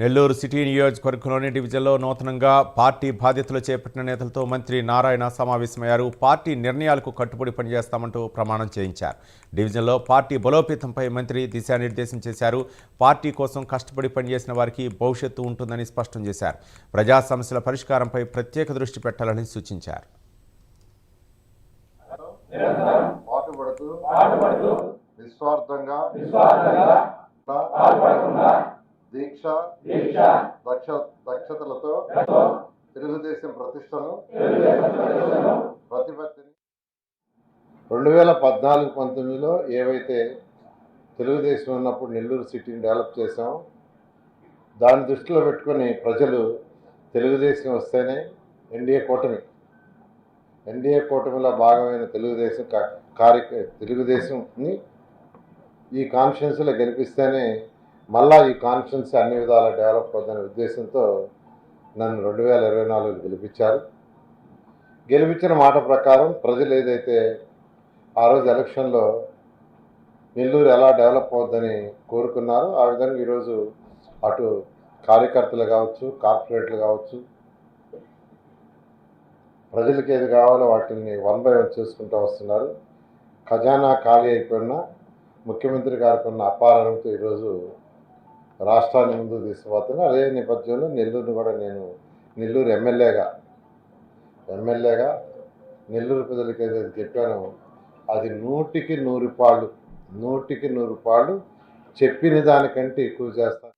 Nellore city నియోజకవర్గంలోని డివిజన్లో నూతనంగా పార్టీ బాధ్యతలు చేపట్టిన నేతలతో మంత్రి నారాయణ సమావేశమయ్యారు. పార్టీ నిర్ణయాలకు కట్టుబడి పనిచేస్తామంటూ ప్రమాణం చేయించారు. డివిజన్లో పార్టీ బలోపేతంపై మంత్రి దిశానిర్దేశం చేశారు. పార్టీ కోసం కష్టపడి పనిచేసిన వారికి భవిష్యత్తు ఉంటుందని స్పష్టం చేశారు. ప్రజా సమస్యల పరిష్కారంపై ప్రత్యేక దృష్టి పెట్టాలని సూచించారు. నిస్వార్థంగా దీక్ష దక్ష దక్షతలతో తెలుగుదేశం ప్రతిష్టను ప్రతిపత్తిని రెండు వేల పద్నాలుగు పంతొమ్మిదిలో ఏవైతే తెలుగుదేశం ఉన్నప్పుడు నెల్లూరు సిటీని డెవలప్ చేసామో దాన్ని దృష్టిలో పెట్టుకొని ప్రజలు తెలుగుదేశం వస్తేనే ఎన్డీఏ కూటమి. ఎన్డీఏ కూటమిలో భాగమైన తెలుగుదేశం కార్య తెలుగుదేశంని ఈ కాన్ఫిడెన్స్లో గెలిపిస్తేనే మళ్ళా ఈ కాన్ఫిడెన్స్ అన్ని విధాలా డెవలప్ అవుతుందనే ఉద్దేశంతో నన్ను రెండు వేల ఇరవై నాలుగులో గెలిపించారు. గెలిపించిన మాట ప్రకారం ప్రజలు ఏదైతే ఆ రోజు ఎలక్షన్లో నెల్లూరు ఎలా డెవలప్ అవుద్దని కోరుకున్నారో ఆ విధంగా ఈరోజు అటు కార్యకర్తలు కావచ్చు కార్పొరేట్లు కావచ్చు ప్రజలకు ఏది కావాలో వాటిని వన్ బై వన్ చేసుకుంటూ వస్తున్నారు. ఖజానా ఖాళీ అయిపోయినా ముఖ్యమంత్రి గారికి ఉన్న అపారణంతో ఈరోజు రాష్ట్రాన్ని ముందుకు తీసుకుపోతున్నా. అదే నేపథ్యంలో నెల్లూరుని కూడా నేను నెల్లూరు ఎమ్మెల్యేగా ఎమ్మెల్యేగా నెల్లూరు ప్రజలకు ఏదైతే చెప్పానో అది నూటికి నూరు పాళ్ళు నూటికి నూరు పాళ్ళు చెప్పిన దానికంటే ఎక్కువ చేస్తాను